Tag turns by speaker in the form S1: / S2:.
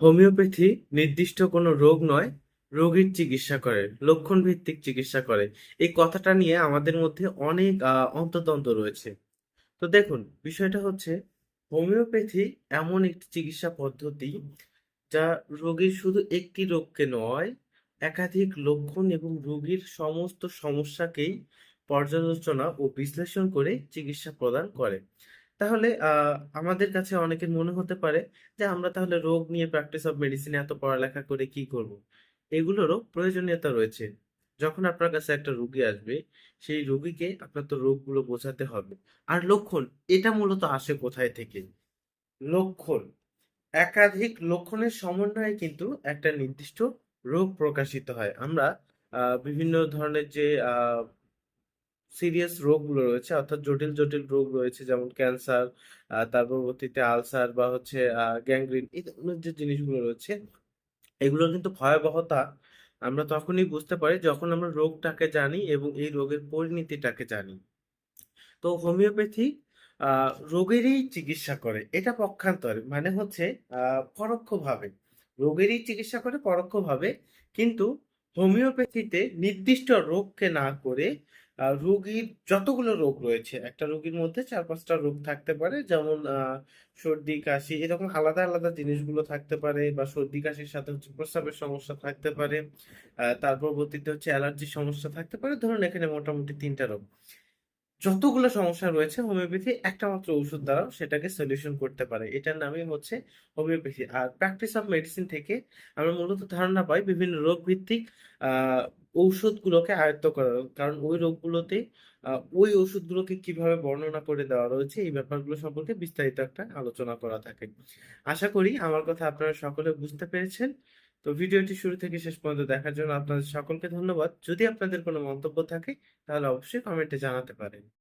S1: Homeopathy নির্দিষ্ট কোনো রোগ নয়, রোগীর চিকিৎসা করে, লক্ষণ ভিত্তিক চিকিৎসা করে। এই কথাটা নিয়ে আমাদের মধ্যে অনেক অন্তর্দ্বন্দ্ব রয়েছে। তো দেখুন, বিষয়টা হচ্ছে হোমিওপ্যাথি এমন একটি চিকিৎসা পদ্ধতি যা রোগীর শুধু একটি রোগকে নয়, একাধিক লক্ষণ এবং রোগীর সমস্ত সমস্যাকেই পর্যালোচনা ও বিশ্লেষণ করে চিকিৎসা প্রদান করে। তাহলে আমাদের কাছে অনেকের মনে হতে পারে যে আমরা তাহলে রোগ নিয়ে প্র্যাকটিস অফ মেডিসিনে এত পড়ালেখা করে কি করব? এগুলোরও প্রয়োজনীয়তা রয়েছে। যখন আপনার কাছে একটা রুগী আসবে, সেই রোগীকে আপনার তো রোগগুলো বোঝাতে হবে। আর লক্ষণ, এটা মূলত আসে কোথায় থেকে? লক্ষণ, একাধিক লক্ষণের সমন্বয়ে কিন্তু একটা নির্দিষ্ট রোগ প্রকাশিত হয়। আমরা বিভিন্ন ধরনের যে সিরিয়াস রোগগুলো রয়েছে অর্থাৎ জটিল, জটিল রোগ রয়েছে যেমন ক্যান্সার, তার পরবর্তীতে আলসার বা হচ্ছে গ্যাংগ্রিন এই ধরনের যে জিনিসগুলো রয়েছে, এগুলোর কিন্তু ভয়াবহতা আমরা তখনই বুঝতে পারি যখন আমরা রোগটাকে জানি এবং এই রোগের পরিণতিটাকে জানি। তো হোমিওপ্যাথি রোগেরই চিকিৎসা করে। এটা পক্ষান্তরে। মানে হচ্ছে পরোক্ষভাবে। রোগেরই চিকিৎসা করে পরোক্ষভাবে। কিন্তু হোমিওপ্যাথিতে নির্দিষ্ট রোগকে না করে রোগীর যতগুলো রোগ রয়েছে, একটা রোগীর মধ্যে চার পাঁচটা রোগ থাকতে পারে। যেমন সর্দি, কাশি এরকম আলাদা, আলাদা জিনিসগুলো থাকতে পারে বা সর্দি, কাশির সাথে হচ্ছে প্রস্রাবের সমস্যা থাকতে পারে। তার পরবর্তীতে হচ্ছে অ্যালার্জির সমস্যা থাকতে পারে। ধরুন এখানে মোটামুটি ৩ টা রোগ। যতগুলো সমস্যা রয়েছে হোমিওপ্যাথি একটা মাত্র ওষুধ দ্বারাও সেটাকে সলিউশন করতে পারে। এটার নামই হচ্ছে হোমিওপ্যাথি। আর প্র্যাকটিস অফ মেডিসিন থেকে আমরা মূলত ধারণা পাই বিভিন্ন রোগ ভিত্তিক ঔষধগুলোকে আয়ত্ত করা কারণ ওই রোগগুলোতে ওই ওষুধগুলোকে কীভাবে বর্ণনা করে দেওয়া রয়েছে, এই ব্যাপারগুলো সম্পর্কে বিস্তারিত একটা আলোচনা করা থাকে। আশা করি আমার কথা আপনারা সকলে বুঝতে পেরেছেন। তো ভিডিওটি শুরু থেকে শেষ পর্যন্ত দেখার জন্য আপনাদের সকলকে ধন্যবাদ। যদি আপনাদের কোনো মন্তব্য থাকে, তাহলে অবশ্যই কমেন্টে জানাতে পারেন।